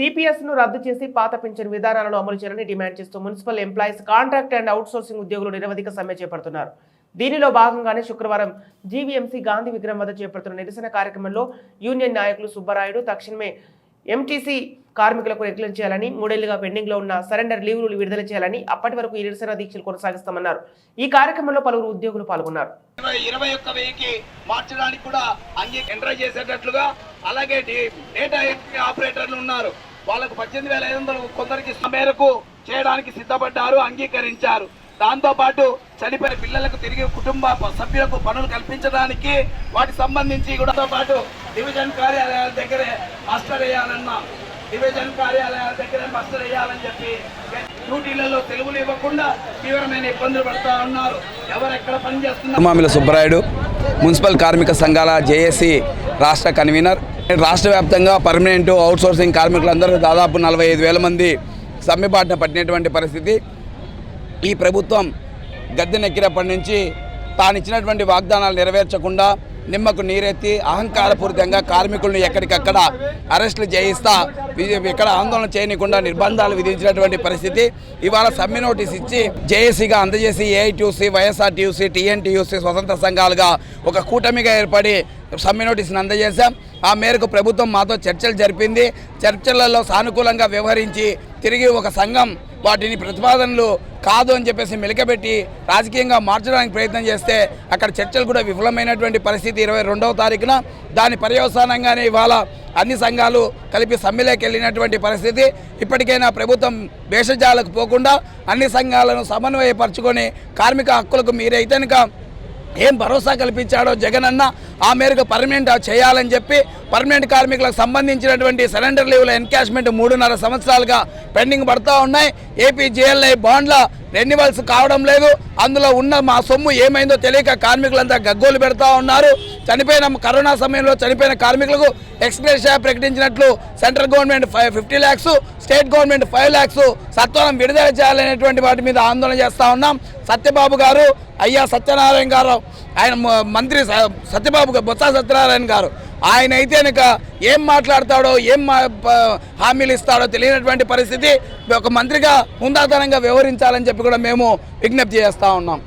సిపిఎస్ను రద్దు చేసి పాత పింఛన్ విధానాలను అమలు చేయాలని డిమాండ్ చేస్తూ municipal employees contract and outsourcing ఉద్యోగులు నిరవధిక సమ్మె చేపడుతున్నారు. దీనిలో భాగంగానే శుక్రవారం జీవీఎంసీ గాంధీ విగ్రహం వద్ద చేపడుతున్న నిరసన కార్యక్రమంలో యూనియన్ నాయకులు సుబ్బరాయుడు తక్షణమే ఎంటీసీ కార్మికులకు రెగ్యులర్ చేయాలని మూడేళ్ళుగా పెండింగ్లో ఉన్న సరెండర్ లీవులు విడుదల చేయాలని అప్పటి వరకు ఈ నిరసన దీక్షలు కొనసాగిస్తామన్నారు. ఈ కార్యక్రమంలో పలువురు ఉద్యోగులు పాల్గొన్నారు. ఇరవై ఇరవై ఒక్క వెయ్యికి మార్చడానికి కూడా అంగీ ఎంటర్ చేసేటట్లుగా అలాగే డేటా ఎంట్రీ ఆపరేటర్లు ఉన్నారు. వాళ్ళకు పద్దెనిమిది వేల ఐదు వందలు కొందరికి మేరకు చేయడానికి సిద్ధపడ్డారు అంగీకరించారు. దాంతోపాటు చనిపోయిన పిల్లలకు తిరిగి కుటుంబ సభ్యులకు పనులు కల్పించడానికి వాటికి సంబంధించి కూడా పాటు డివిజన్ కార్యాలయాల దగ్గరే మాస్టర్ వేయాలన్నా డివిజన్ కార్యాలయాల దగ్గరే మాస్టర్ వేయాలని చెప్పి డ్యూటీలలో తెలుగులు ఇవ్వకుండా తీవ్రమైన ఇబ్బందులు పడతా ఉన్నారు. ఎవరెక్కడ పనిచేస్తున్నారు మామిల సుబ్బరాయుడు మున్సిపల్ కార్మిక సంఘాల జేఏసీ రాష్ట్ర కన్వీనర్ రాష్ట్ర వ్యాప్తంగా పర్మనెంట్ అవుట్సోర్సింగ్ కార్మికులందరూ దాదాపు నలభై ఐదు వేల మంది సమ్మెబాటున పట్టినటువంటి పరిస్థితి. ఈ ప్రభుత్వం గద్దెనెక్కినప్పటి నుంచి తాను ఇచ్చినటువంటి వాగ్దానాలు నెరవేర్చకుండా నిమ్మకు నీరెత్తి అహంకారపూరితంగా కార్మికులను ఎక్కడికక్కడ అరెస్టులు చేయిస్తా వి- ఎక్కడ ఆందోళన చేయనీయకుండా నిర్బంధాలు విధించినటువంటి పరిస్థితి. ఇవాళ సమ్మె నోటీస్ ఇచ్చి జేఏసీగా అందజేసి ఏఐటీయూసీ వైఎస్ఆర్టీయూసీ టీఎన్టీయూసీ స్వతంత్ర సంఘాలుగా ఒక కూటమిగా ఏర్పడి సమ్మె నోటీసును అందజేశాం. ఆ మేరకు ప్రభుత్వం మాతో చర్చలు జరిపింది. చర్చలలో సానుకూలంగా వ్యవహరించి తిరిగి ఒక సంఘం వాటిని ప్రతిపాదనలు కాదు అని చెప్పేసి మెలికబెట్టి రాజకీయంగా మార్చడానికి ప్రయత్నం చేస్తే అక్కడ చర్చలు కూడా విఫలమైనటువంటి పరిస్థితి ఇరవై రెండవ తారీఖున దాని పర్యవసానంగానే ఇవాళ అన్ని సంఘాలు కలిపి సమ్మెలోకి వెళ్ళినటువంటి పరిస్థితి. ఇప్పటికైనా ప్రభుత్వం భేషజాలకు పోకుండా అన్ని సంఘాలను సమన్వయపరచుకొని కార్మిక హక్కులకు మీరైతే కనుక ఏం భరోసా కల్పించాడో జగన్ అన్న ఆ మేరకు పర్మనెంట్ చేయాలని చెప్పి పర్మనెంట్ కార్మికులకు సంబంధించినటువంటి సరెండర్ లీవ్ల ఎన్కాష్మెంట్ మూడున్నర సంవత్సరాలుగా పెండింగ్ పడుతూ ఉన్నాయి. ఏపీ జేఎల్ఐ బాండ్ల రెన్యువల్స్ కావడం లేదు. అందులో ఉన్న మా సొమ్ము ఏమైందో తెలియక కార్మికులంతా గగ్గోలు పెడతా ఉన్నారు. చనిపోయిన కరోనా సమయంలో చనిపోయిన కార్మికులకు ex gratia ప్రకటించినట్లు central government five fifty lakhs state government five lakhs సత్వరం విడుదల చేయాలనేటువంటి వాటి మీద ఆందోళన చేస్తూ ఉన్నాం. సత్యబాబు గారు అయ్యా సత్యనారాయణ గారు ఆయన మంత్రి సత్యబాబు బొత్స సత్యనారాయణ గారు. ఆయన అయితే కనుక ఏం మాట్లాడతాడో ఏం మా- హామీలు ఇస్తాడో తెలియనటువంటి పరిస్థితి ఒక మంత్రిగా హుందాతనంగా వ్యవహరించాలని చెప్పి కూడా మేము విజ్ఞప్తి చేస్తూ ఉన్నాం.